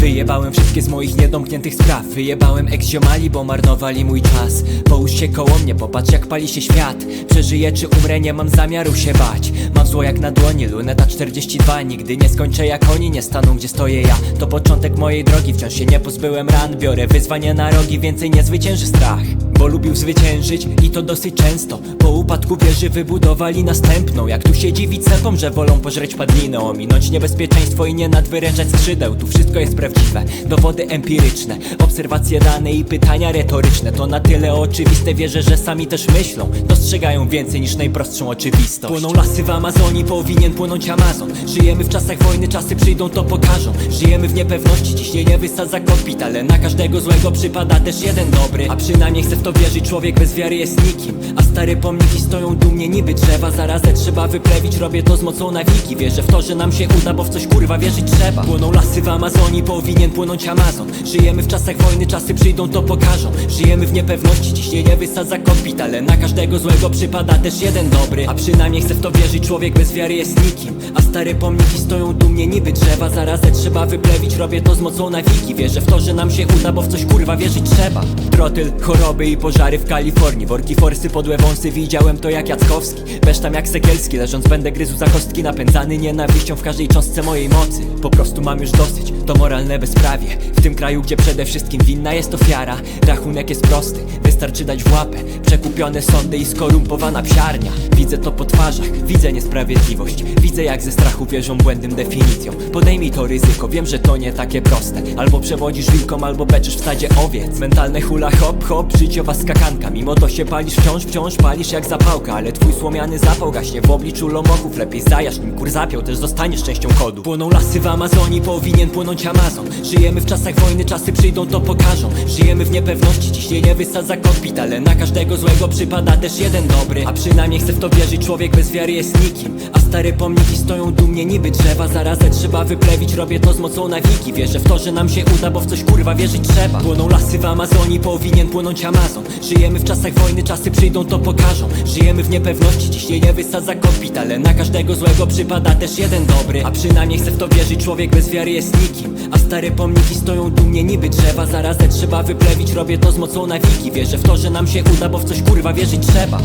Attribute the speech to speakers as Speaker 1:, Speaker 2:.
Speaker 1: Wyjebałem wszystkie z moich niedomkniętych spraw. Wyjebałem ex-ziomali, bo marnowali mój czas. Połóż się koło mnie, popatrz jak pali się świat. Przeżyję czy umrę, nie mam zamiaru się bać. Mam zło jak na dłoni, luneta 42 Nigdy nie skończę jak oni, nie staną gdzie stoję ja. To początek mojej drogi, wciąż się nie pozbyłem ran. Biorę wyzwanie na rogi, więcej nie zwycięży strach Bo lubił zwyciężyć i to dosyć często. Po upadku wieży wybudowali następną. Jak tu się dziwić cepom, że wolą pożreć padlinę Ominąć niebezpieczeństwo i nie nadwyręczać skrzydeł. Tu wszystko jest prawdziwe, dowody empiryczne Obserwacje dane i pytania retoryczne. To na tyle oczywiste, wierzę, że sami też myślą. Dostrzegają więcej niż najprostszą oczywistość. Płoną lasy w Amazonii, powinien płonąć Amazon. Żyjemy w czasach wojny, czasy przyjdą to pokażą. Żyjemy w niepewności, ciśnienie wysadza kokpit Ale na każdego złego przypada też jeden dobry. A przynajmniej chcę w to wierzyć, człowiek bez wiary jest nikim. A stare pomniki stoją dumnie niby drzewa. Zarazem trzeba wyplewić, robię to z mocą nawiki. Wierzę w to, że nam się uda, bo w coś kurwa wierzyć trzeba. Płoną lasy w Amazonii, powinien płonąć Amazon. Żyjemy w czasach wojny, czasy przyjdą to pokażą. Żyjemy w niepewności, ciśnienie wysadza kokpit Ale na każdego złego przypada też jeden dobry. A przynajmniej chcę w to wierzyć, człowiek bez wiary jest nikim. A stare pomniki stoją dumnie niby drzewa. Zarazem trzeba wyplewić, robię to z mocą nawiki. Wierzę w to, że nam się uda, bo w coś kurwa wierzyć trzeba. Trotyl, choroby i pożary w Kalifornii. Worki, forsy, podłe wąsy, widziałem to jak Jackowski. Besztam jak Sekielski, leżąc będę gryzł za kostki Napędzany nienawiścią w każdej cząstce mojej mocy. Po prostu mam już dosyć, to moralne bezprawie. W tym kraju, gdzie przede wszystkim winna jest ofiara Rachunek jest prosty, wystarczy dać w łapę Przekupione sądy i skorumpowana psiarnia. Widzę to po twarzach, widzę niesprawiedliwość. Widzę jak ze strachu wierzą błędnym definicjom Podejmij to ryzyko, wiem, że to nie takie proste. Albo przewodzisz wilkom, albo beczysz w stadzie owiec. Mentalne hula hop hop, skakanka Mimo to się palisz wciąż, wciąż palisz jak zapałka Ale twój słomiany zapał gaśnie w obliczu lomoków Lepiej zajasz nim kur zapiął, też zostaniesz częścią kodu. Płoną lasy w Amazonii, powinien płonąć Amazon. Żyjemy w czasach wojny, czasy przyjdą to pokażą. Żyjemy w niepewności, ciśnienie wysadza kokpit Ale na każdego złego przypada też jeden dobry. A przynajmniej chcę w to wierzyć, człowiek bez wiary jest nikim. A stare pomniki stoją dumnie niby drzewa. Zarazem trzeba wyplewić, robię to z mocą nawiki. Wierzę w to, że nam się uda, bo w coś kurwa wierzyć trzeba. Płoną lasy w Amazonii, powinien płonąć Amazon Żyjemy w czasach wojny, czasy przyjdą to pokażą. Żyjemy w niepewności, ciśnienie wysadza kokpit Ale na każdego złego przypada też jeden dobry. A przynajmniej chcę w to wierzyć, człowiek bez wiary jest nikim. A stare pomniki stoją dumnie niby drzewa Zarazem trzeba wyplewić, robię to z mocą nawiki. Wierzę w to, że nam się uda, bo w coś kurwa wierzyć trzeba